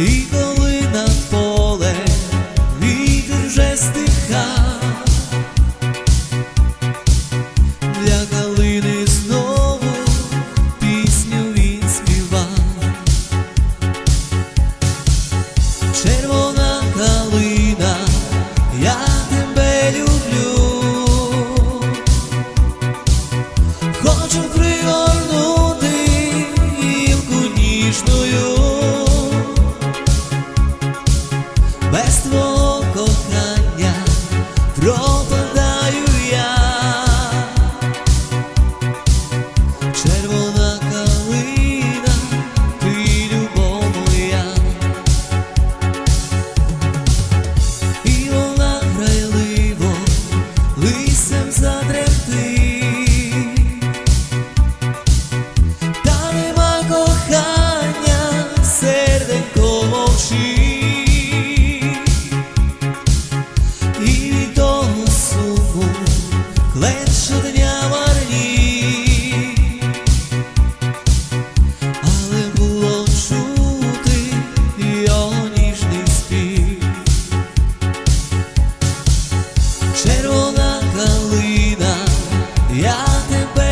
І коли над поле вітер вже стиха, для калини знову пісню він співав. червона калина, я тебе люблю, хочу пригодити. лише дня марні, але було чути його ніжний спів. Червона калина, я тебе.